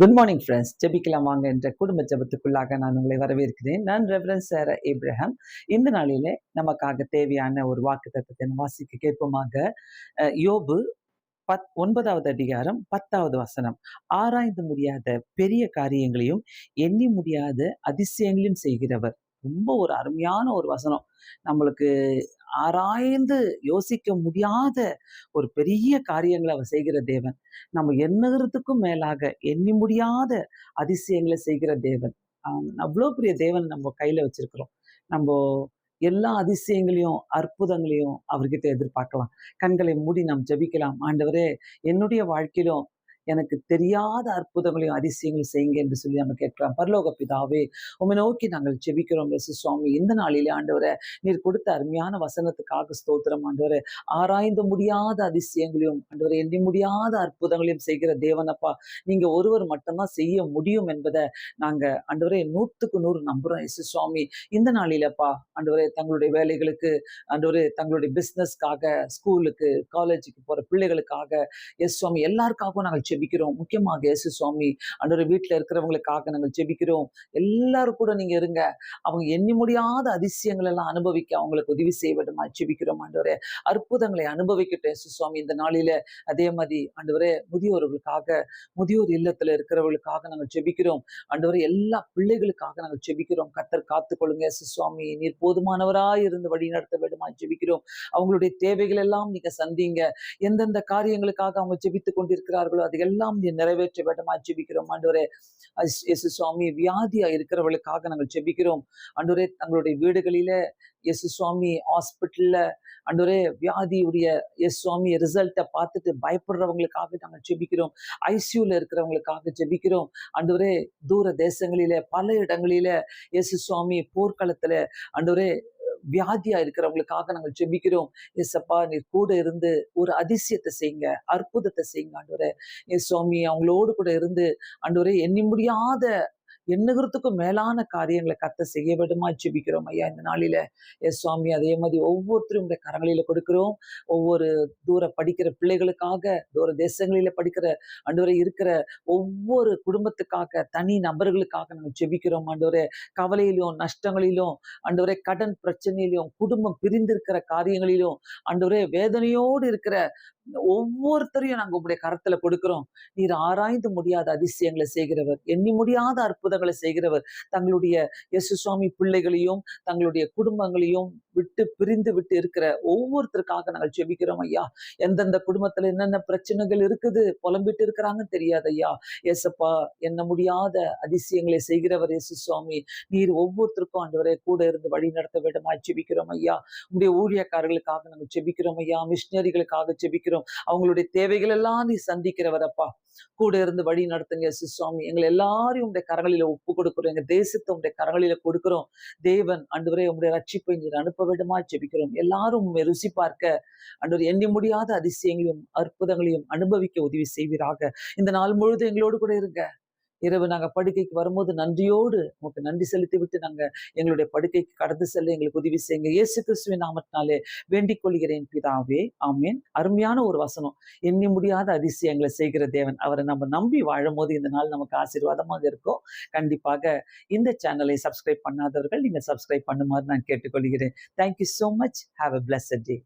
Good morning friends ஜெபிக்கலாம் வாங்க என்ற குடும்ப ஜபத்துக்குள்ளாக நான் உங்களை வரவேற்கிறேன். நான் ரெஃபரன்ஸ் சார் இப்ரஹாம் இந்த நாளிலே நமக்காக தேவையான ஒரு வாக்கு தத்துவத்தை வாசிக்க கேட்போமாக. யோபு பத் ஒன்பதாவது அதிகாரம் பத்தாவது வசனம். ஆராய்ந்து முடியாத பெரிய காரியங்களையும் எண்ணி முடியாத அதிசயங்களையும் செய்கிறவர். ரொம்ப ஒரு அருமையான ஒரு வசனம். நம்மளுக்கு ஆராய்ந்து யோசிக்க முடியாத ஒரு பெரிய காரியங்களை அவர் செய்கிற தேவன். நம்ம எண்ணுகிறதுக்கும் மேலாக எண்ணி முடியாத அதிசயங்களை செய்கிற தேவன். அவ்வளோ பெரிய தேவன் நம்ம கையில வச்சிருக்கிறோம். நம்ம எல்லா அதிசயங்களையும் அற்புதங்களையும் அவர்கிட்ட எதிர்பார்க்கலாம். கண்களை மூடி நாம் ஜெபிக்கலாம். ஆண்டவரே என்னுடைய வாழ்க்கையிலும் எனக்கு தெரியாத அற்புதங்களையும் அதிசயங்கள் செய்யுங்க என்று சொல்லி நம்ம கேட்கலாம் பரலோக பிதாவே உம்மை நோக்கி நாங்கள் செபிக்கிறோம் எஸ் சுவாமி. இந்த நாளிலே ஆண்டவரை நீர் கொடுத்த அருமையான வசனத்துக்காக ஸ்தோத்திரம் ஆண்டவரை. ஆராய்ந்து முடியாத அதிசயங்களையும் ஆண்டவரை எண்ணி முடியாத அற்புதங்களையும் செய்கிற தேவனப்பா நீங்க ஒருவர் மட்டும்தான் செய்ய முடியும் என்பதை நாங்க ஆண்டவரை நூற்றுக்கு நூறு நம்புறோம் எஸ் சுவாமி. இந்த நாளிலப்பா ஆண்டவரே தங்களுடைய வேலைகளுக்கு ஆண்டவரே தங்களுடைய பிஸ்னஸ்க்காக ஸ்கூலுக்கு காலேஜுக்கு போற பிள்ளைகளுக்காக எஸ் சுவாமி எல்லாருக்காகவும் நாங்கள் ஜெபிக்கிறோம். முக்கியமாக இயேசு சுவாமி அன்றொரு வீட்டில் இருக்கிறவங்களுக்காக நாங்கள் ஜெபிக்கிறோம். எல்லாரும் கூட நீங்க இருங்க. அவங்க எண்ணி முடியாத அதிசயங்கள் எல்லாம் அனுபவிக்க அவங்களுக்கு உதவி செய்ய ஜெபிக்கிறோம் ஆண்டவரே அற்புதங்களை அனுபவிக்கட்டும் இயேசு சுவாமி இந்த நாளில. அதே மாதிரி ஆண்டவரே முதியோர்களுக்காக முதியோர் இல்லத்துல இருக்கிறவர்களுக்காக நாங்கள் ஜெபிக்கிறோம். ஆண்டவரே எல்லா பிள்ளைகளுக்காக நாங்கள் ஜெபிக்கிறோம். கத்தர் காத்துக்கொள்ளுங்க இயேசு சுவாமி. நீர் போதுமானவராய் இருந்து வழி நடத்த வேண்டுமா ஜெபிக்கிறோம். அவங்களுடைய தேவைகள் எல்லாம் நீங்க சந்திங்க. எந்தெந்த காரியங்களுக்காக அவங்க ஜெபித்து கொண்டிருக்கிறார்களோ எல்லாம் நீ நிறைவேற்ற வேண்டுமா? ஜெபிக்கிறோம். ஆண்டவரே அஸ்- சுவாமி வியாதியா இருக்கிறவர்களுக்காக நாங்கள் ஜெபிக்கிறோம். ஆண்டவரே தங்களுடைய வீடுகளில எஸ் சுவாமி ஹாஸ்பிட்டல்ல ஆண்டவரே வியாதியுடைய எஸ் சுவாமி ரிசல்ட்டை பார்த்துட்டு பயப்படுறவங்களுக்காக நாங்கள் ஜெபிக்கிறோம். ஐசியூல இருக்கிறவங்களுக்காக ஜெபிக்கிறோம். ஆண்டவரே தூர தேசங்களில பல இடங்களில எஸ் சுவாமி போர்க்களத்துல ஆண்டவரே வியாதியா இருக்கிறவங்களுக்காக நாங்கள் ஜெபிக்கிறோம். ஏசப்பா நீர் கூட இருந்து ஒரு அதிசயத்தை செய்யுங்க அற்புதத்தை செய்யுங்க ஆண்டவரே. ஏ சுவாமி அவங்களோடு கூட இருந்து ஆண்டவரே எண்ணி முடியாத எண்ணுகிறதுக்கும் மேலான காரியங்களை கத்த செய்ய விடுமா ஜெபிக்கிறோம் ஐயா. இந்த நாளில எஸ் சுவாமி அதே மாதிரி ஒவ்வொருத்தரும் இந்த கரங்களில கொடுக்கிறோம். ஒவ்வொரு தூர படிக்கிற பிள்ளைகளுக்காக தூர தேசங்களில படிக்கிற ஆண்டவரே இருக்கிற ஒவ்வொரு குடும்பத்துக்காக தனி நபர்களுக்காக நாங்கள் ஜெபிக்கிறோம். ஆண்டவரே கவலையிலும் நஷ்டங்களிலும் ஆண்டவரே கடன் பிரச்சனையிலும் குடும்பம் பிரிந்திருக்கிற காரியங்களிலும் ஆண்டவரே வேதனையோடு இருக்கிற ஒவ்வொருத்தரையும் நாங்க உங்களுடைய கரத்துல கொடுக்கிறோம். நீர் ஆராய்ந்து முடியாத அதிசயங்களை செய்கிறவர். எண்ணி முடியாத அற்புதங்களை செய்கிறவர். தங்களுடைய எசு சுவாமி பிள்ளைகளையும் தங்களுடைய குடும்பங்களையும் விட்டு பிரிந்து விட்டு இருக்கிற ஒவ்வொருத்தருக்காக நாங்கள் ஜெபிக்கிறோம் ஐயா. எந்தெந்த குடும்பத்துல என்னென்ன பிரச்சனைகள் இருக்குது புலம்பிட்டு இருக்கிறாங்கன்னு தெரியாது ஐயா. எசப்பா என்ன முடியாத அதிசயங்களை செய்கிறவர் இயேசு சுவாமி. நீர் ஒவ்வொருத்தருக்கும் ஆண்டவரே கூட இருந்து வழி நடத்த வேண்டுமா ஜெபிக்கிறோம் ஐயா. உங்களுடைய ஊழியக்காரர்களுக்காக நாங்கள் ஜெபிக்கிறோம் ஐயா. மிஷினரிகளுக்காக ஜெபிக்கிறோம் அவங்களுடைய தேவைகள் எல்லாம் நீ சந்திக்கிறவரப்பா. கூட இருந்து வழி நடத்துங்க சுவாமி. எங்களை எல்லாரையும் உடைய கரங்களில ஒப்பு கொடுக்கிறோம். எங்க தேசத்தை உடைய கரங்களில கொடுக்கிறோம். தேவன் அன்றுவரை உங்களுடைய ரட்சிப்பை நீர் அனுப்ப வேண்டுமா ஜெபிக்கிறோம். எல்லாரும் உண்மை ருசி பார்க்க அன்று எண்ணி முடியாத அதிசயங்களையும் அற்புதங்களையும் அனுபவிக்க உதவி செய்வீராக. இந்த நாள் முழுதும் எங்களோடு கூட இருங்க. இரவு நாங்கள் படுக்கைக்கு வரும்போது நன்றியோடு உமக்கு நன்றி செலுத்தி விட்டு நாங்கள் எங்களுடைய படுக்கைக்கு கடந்து செல்ல எங்களுக்கு உதவி செய்யுங்க. இயேசு கிறிஸ்துவின் நாமத்தினாலே வேண்டிக் கொள்கிறேன் பிதாவே. ஆமேன். அருமையான ஒரு வசனம். எண்ணி முடியாத அதிசயங்களை செய்கிற தேவன். அவரை நம்ம நம்பி வாழும்போது இந்த நாள் நமக்கு ஆசீர்வாதமாக இருக்கும். கண்டிப்பாக இந்த சேனலை சப்ஸ்கிரைப் பண்ணாதவர்கள் நீங்கள் சப்ஸ்கிரைப் பண்ணுமாறு நான் கேட்டுக்கொள்கிறேன். Thank you so much have a blessed day